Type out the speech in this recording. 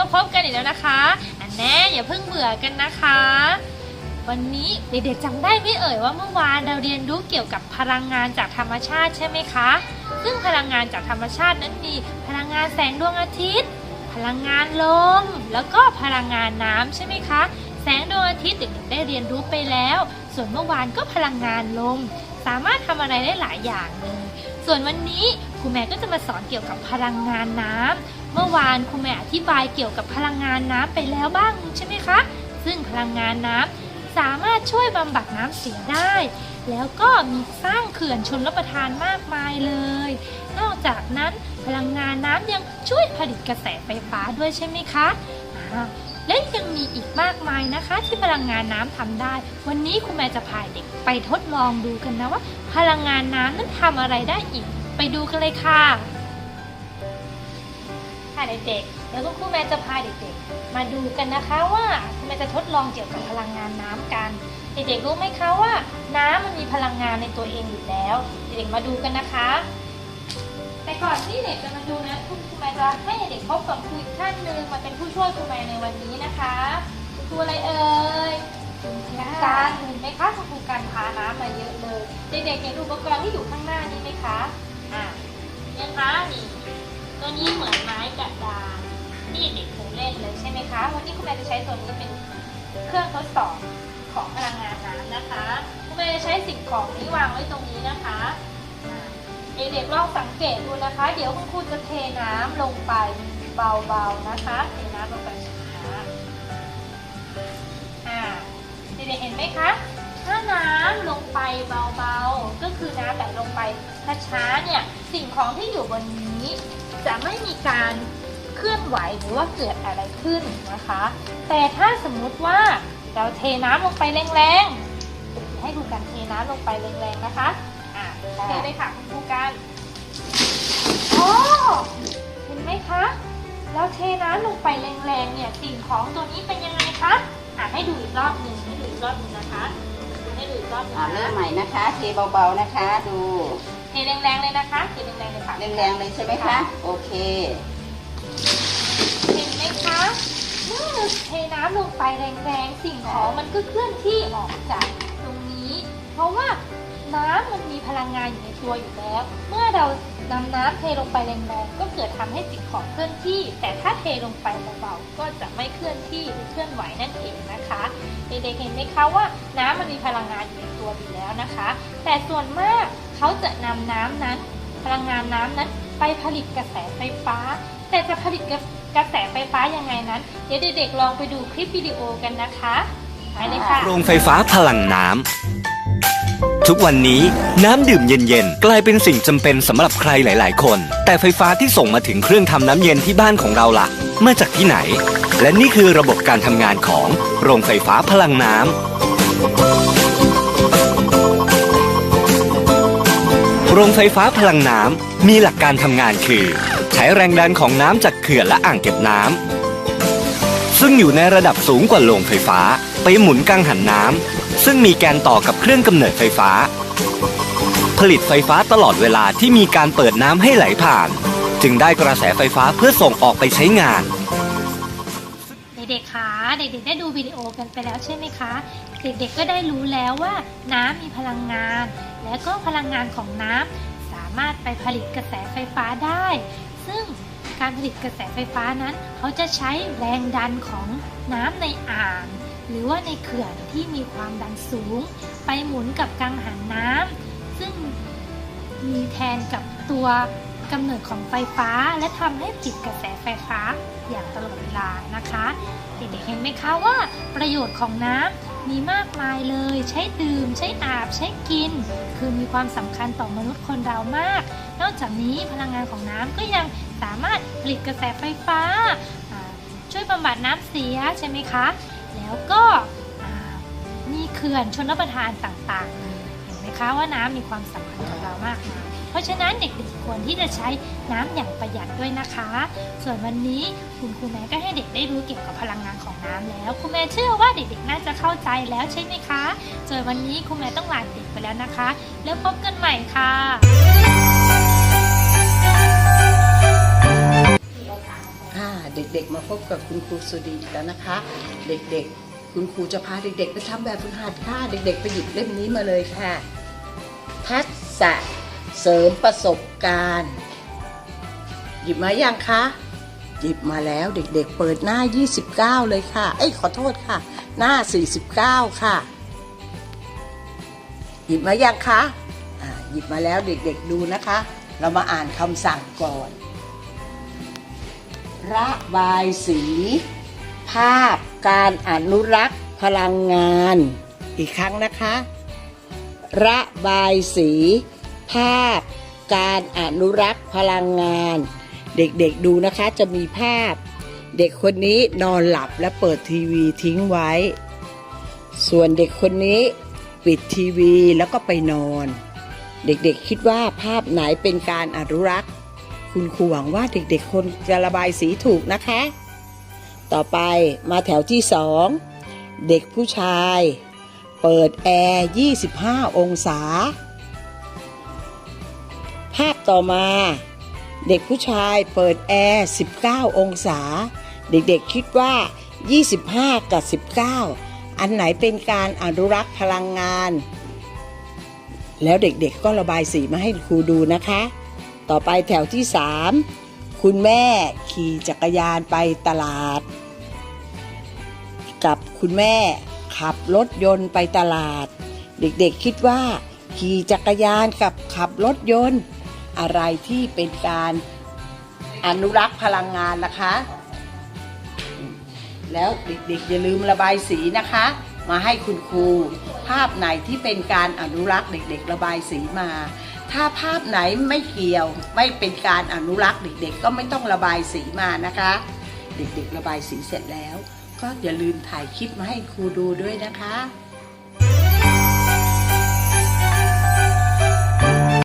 มาพบกันอีกแล้วนะคะ อันแน่อย่าเพิ่งเบื่อกันนะคะ วันนี้เด็กๆจำได้ไหมเอ่ยว่าเมื่อวานเราเรียนรู้เกี่ยวกับพลังงานจากธรรมชาติใช่ไหมคะ ซึ่งพลังงานจากธรรมชาตินั้นมีพลังงานแสงดวงอาทิตย์ พลังงานลม แล้วก็พลังงานน้ำใช่ไหมคะ แสงดวงอาทิตย์เด็กๆได้เรียนรู้ไปแล้ว ส่วนเมื่อวานก็พลังงานลม สามารถทำอะไรได้หลายอย่างเลย ส่วนวันนี้ครูแม่ก็จะมาสอนเกี่ยวกับพลังงานน้ำ เมื่อวานครูแม่อธิบายเกี่ยวกับพลังงานน้ำไปแล้วบ้างใช่ไหมคะ ซึ่งพลังงานน้ำสามารถช่วยบำบัดน้ำเสียได้ แล้วก็มีสร้างเขื่อนชนรับประทานมากมายเลย นอกจากนั้นพลังงานน้ำยังช่วยผลิตกระแสไฟฟ้าด้วยใช่ไหมคะและยังมีอีกมากมายนะคะ ที่พลังงานน้ำทำได้ วันนี้คุณแม่จะพาเด็กไปทดลองดูกันนะว่า พลังงานน้ำนั้นทำอะไรได้อีก ไปดูกันเลยค่ะ ค่ะเด็กๆเดี๋ยวคุณครูแม่จะพาเด็กๆ มาดูกันนะคะว่าคุณแม่จะทดลองเกี่ยวกับพลังงานน้ำกันเด็กๆรู้ไหมคะว่า น้ำมันมีพลังงานในตัวเองอยู่แล้ว เด็กๆมาดูกันนะคะ แต่ก่อนที่เด็กจะมาดูนะคุณครูแม่จะให้เด็กพบกับครูอีกท่านหนึ่งมาเป็นผู้ช่วยครูแม่ในวันนี้นะคะคุณครูอะไรเอ่ยการเห็นไหมคะคุณครูการพาน้ำมาเยอะเลย เด็กๆเห็นอุปกรณ์ที่อยู่ข้างหน้านี้ไหมคะอะเนี่ยคะนี่ ตัวนี้เหมือนไม้กระดานที่เด็กเคยเล่นเลยใช่ไหมคะ วันนี้คุณแม่จะใช้ตัวนี้เป็นเครื่องทดสอบของพลังงานน้ำนะคะ คุณแม่จะใช้สิ่งของนี้วางไว้ตรงนี้นะคะ เด็กๆลองสังเกตดูนะคะ เดี๋ยวคุณครูจะเทน้ำลงไปเบาๆนะคะ เทน้ำลงไปช้าๆอ่าเด็กๆเห็นไหมคะ ถ้าน้ำลงไปเบาๆ ก็คือน้ำไหลลงไป ช้าๆเนี่ยสิ่งของที่อยู่บนนี้จะไม่มีการเคลื่อนไหวหรือว่าเกิดอะไรขึ้นนะคะ แต่ถ้าสมมุติว่าเราเทน้ำลงไปแรงๆ ให้ดูการเทน้ำลงไปแรงๆนะคะอ่าเทเลยค่ะคุณครูกันโอ้เห็นไหมคะเราเทน้ำลงไปแรงๆเนี่ยสิ่งของตัวนี้เป็นยังไงคะอ่าให้ดูอีกรอบหนึ่งให้ดูอีกรอบหนึ่งนะคะ ให้ดูอีกรอบหนึงอ่านะเริ่คะมใหม่นะคะเทเบาๆนะคะ ดูเทแรงๆเลยนะคะเทแรงๆเลยค่ะแรงๆเลยใช่ไหมคะ โอเค เห็นไหมคะเมื่อเราเทน้ำลงไปแรงๆ สิ่งของมันก็เคลื่อนที่ออกจากตรงนี้ เพราะว่า น้ำมันมีพลังงานอยู่ในตัวอยู่แล้ว เมื่อเรานำน้ำเทลงไปแรงๆก็เกิดทำให้สิ่งของเคลื่อนที่ แต่ถ้าเทลงไปเบาๆก็จะไม่เคลื่อนที่หรือเคลื่อนไหวนั่นเองนะคะเด็กๆเห็นไหมคะว่าน้ำมันมีพลังงานอยู่ในตัวอยู่แล้วนะคะ แต่ส่วนมากเขาจะนำน้ำนั้น พลังงานน้ำนั้นไปผลิตกระแสไฟฟ้า แต่จะผลิตกระแสไฟฟ้ายังไงนั้น เดี๋ยวเด็กๆลองไปดูคลิปวิดีโอกันนะคะไปเลยค่ะโรงไฟฟ้าพลังน้ำ ทุกวันนี้น้ำดื่มเย็นๆ กลายเป็นสิ่งจำเป็นสำหรับใครหลายๆ คน แต่ไฟฟ้าที่ส่งมาถึงเครื่องทำน้ำเย็นที่บ้านของเราล่ะ มาจากที่ไหน และนี่คือระบบการทำงานของโรงไฟฟ้าพลังน้ำโรงไฟฟ้าพลังน้ำมีหลักการทำงานคือ ใช้แรงดันของน้ำจากเขื่อนและอ่างเก็บน้ำซึ่งอยู่ในระดับสูงกว่าโรงไฟฟ้า ไปหมุนกังหันน้ำ ซึ่งมีแกนต่อกับเครื่องกำเนิดไฟฟ้า ผลิตไฟฟ้าตลอดเวลาที่มีการเปิดน้ำให้ไหลผ่าน จึงได้กระแสไฟฟ้าเพื่อส่งออกไปใช้งาน เด็กๆคะเด็กๆได้ดูวิดีโอกันไปแล้วใช่ไหมคะ เด็กๆก็ได้รู้แล้วว่าน้ำมีพลังงาน และก็พลังงานของน้ำสามารถไปผลิตกระแสไฟฟ้าได้ ซึ่งการผลิตกระแสไฟฟ้านั้น เขาจะใช้แรงดันของน้ำในอ่าง หรือว่าในเขื่อนที่มีความดันสูง ไปหมุนกับกังหันน้ำซึ่งมีแทนกับตัวกำเนิดของไฟฟ้า และทำให้ผลิตกระแสไฟฟ้าอย่างตลอดเวลานะคะเด็กๆเห็นไหมคะว่าประโยชน์ของน้ำมีมากมายเลย ใช้ดื่ม ใช้อาบ ใช้กิน คือมีความสำคัญต่อมนุษย์คนเรามาก นอกจากนี้พลังงานของน้ำก็ยังสามารถผลิตกระแสไฟฟ้าอ่าช่วยบำบัดน้ำเสียใช่ไหมคะ แล้วก็มีเขื่อนชนประทานต่างๆ เห็นไหมคะว่าน้ำมีความสำคัญกับเรามากมายเพราะฉะนั้นเด็กๆควรที่จะใช้น้ำอย่างประหยัดด้วยนะคะ ส่วนวันนี้คุณครูแม่ก็ให้เด็กได้รู้เกี่ยวกับพลังงานของน้ำแล้วครูแม่เชื่อว่าเด็กๆน่าจะเข้าใจแล้วใช่ไหมคะส่วนวันนี้ครูแม่ต้องลาเด็กไปแล้วนะคะ แล้วพบกันใหม่ค่ะ ค่ะเด็กๆมาพบกับคุณครูสุดีแล้วนะคะ เด็กๆ คุณครูจะพาเด็กๆ ไปทำแบบฝึกหัดค่ะ เด็กๆ ไปหยิบเล่มนี้มาเลยค่ะ ทักษะเสริมประสบการณ์ หยิบมายังคะ หยิบมาแล้วเด็กๆ เปิดหน้า 29 เลยค่ะ เอ้ยขอโทษค่ะ หน้า 49 ค่ะ หยิบมายังคะอ่าหยิบมาแล้วเด็กๆดูนะคะ เรามาอ่านคำสั่งก่อน ระบายสี ภาพการอนุรักษ์พลังงาน อีกครั้งนะคะ ระบายสี ภาพการอนุรักษ์พลังงาน เด็กๆดูนะคะจะมีภาพ เด็กคนนี้นอนหลับและเปิดทีวีทิ้งไว้ ส่วนเด็กคนนี้ปิดทีวีแล้วก็ไปนอน เด็กๆคิดว่าภาพไหนเป็นการอนุรักษ์ คุณครูหวังว่าเด็กๆคนจะระบายสีถูกนะคะ ต่อไปมาแถวที่สองเด็กผู้ชาย เปิดแอร์ 25 องศา ภาพต่อมา เด็กผู้ชายเปิดแอร์ 19 องศา เด็กๆคิดว่า 25 กับ 19 อันไหนเป็นการอนุรักษ์พลังงาน แล้วเด็กๆก็ระบายสีมาให้ครูดูนะคะ ต่อไปแถวที่ 3 คุณแม่ขี่จักรยานไปตลาด กับคุณแม่ขับรถยนต์ไปตลาด เด็กๆคิดว่า ขี่จักรยานกับขับรถยนต์ อะไรที่เป็นการอนุรักษ์พลังงานนะคะ แล้วเด็กๆอย่าลืมระบายสีนะคะ มาให้คุณครู ภาพไหนที่เป็นการอนุรักษ์เด็กๆ ระบายสีมา ถ้าภาพไหนไม่เกี่ยวไม่เป็นการอนุรักษ์เด็กๆ ก็ไม่ต้องระบายสีมานะคะ เด็กๆ ระบายสีเสร็จแล้ว ก็อย่าลืมถ่ายคลิปมาให้ครูดูด้วยนะคะ